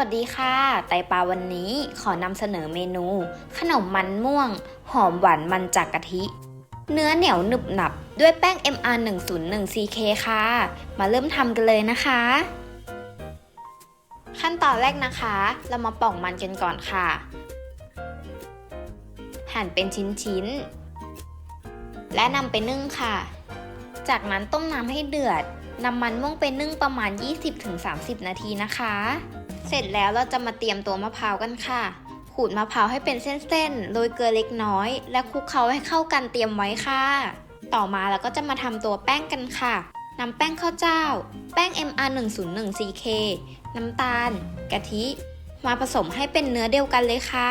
วัสดีค่ะ ไตปลาวันนี้ขอนำเสนอเมนู ขนมมันม่วง หอมหวานมันจากกะทิ เนื้อเหนียวหนึบหนับด้วยแป้ง MR 101 CK ค่ะ มาเริ่มทำกันเลยนะคะ ขั้นตอนแรกนะคะ เรามาปอกมันกันก่อนค่ะ หั่นเป็นชิ้นๆ และนำไปนึ่งค่ะ จากนั้นต้มน้ำให้เดือดนำมันม่วงไปนึ่งประมาณ 20-30 นาทีนะคะ เสร็จแล้วเราจะมาเตรียมตัวมะพร้าวกันค่ะ ขูดมะพร้าวให้เป็นเส้นๆ โรยเกลือเล็กน้อย และคลุกเคล้าให้เข้ากันเตรียมไว้ค่ะ ต่อมาเราก็จะมาทำตัวแป้งกันค่ะนำแป้งข้าวเจ้า แป้ง MR 101 CK น้ำตาล กะทิ มาผสมให้เป็นเนื้อเดียวกันเลยค่ะ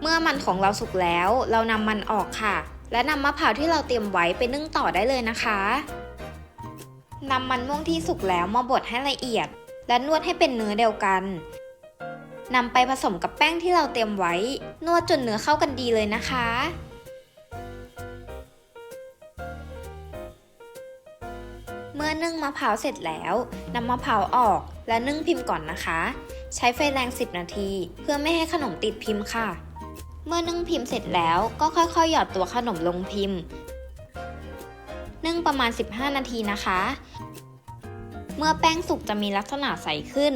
เมื่อมันของเราสุกแล้ว เรานำมันออกค่ะ และนำมะพร้าวที่เราเตรียมไว้ไปนึ่งต่อได้เลยนะคะ นำมันม่วงที่สุกแล้วมาบดให้ละเอียด และนวดให้เป็นเนื้อเดียวกันนำไปผสมกับแป้งที่เราเตรียมไว้ นวดจนเนื้อเข้ากันดีเลยนะคะ เมื่อนึ่งมะพร้าวเสร็จแล้วนำมะพร้าวออกและนึ่งพิมพ์ก่อนนะคะ ใช้ไฟแรง 10 นาที เพื่อไม่ให้ขนมติดพิมพ์ค่ะ เมื่อนึ่งพิมพ์เสร็จแล้วก็ค่อยๆ หยอดตัวขนมลงพิมพ์ นึ่งประมาณ 15 นาทีนะคะ เมื่อแป้งสุกจะมีลักษณะใสขึ้น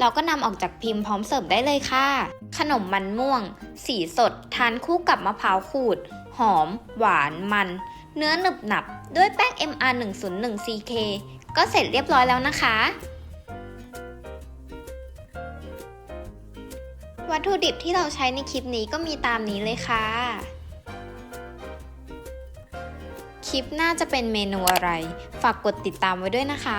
เราก็นำออกจากพิมพ์พร้อมเสิร์ฟได้เลยค่ะ ขนมมันม่วง สีสด ทานคู่กับมะพร้าวขูด หอม หวานมัน เนื้อหนึบหนับ ด้วยแป้ง MR 101 CK ก็เสร็จเรียบร้อยแล้วนะคะวัตถุดิบที่เราใช้ในคลิปนี้ก็มีตามนี้เลยค่ะ คลิปหน้าจะเป็นเมนูอะไร ฝากกดติดตามไว้ด้วยนะคะ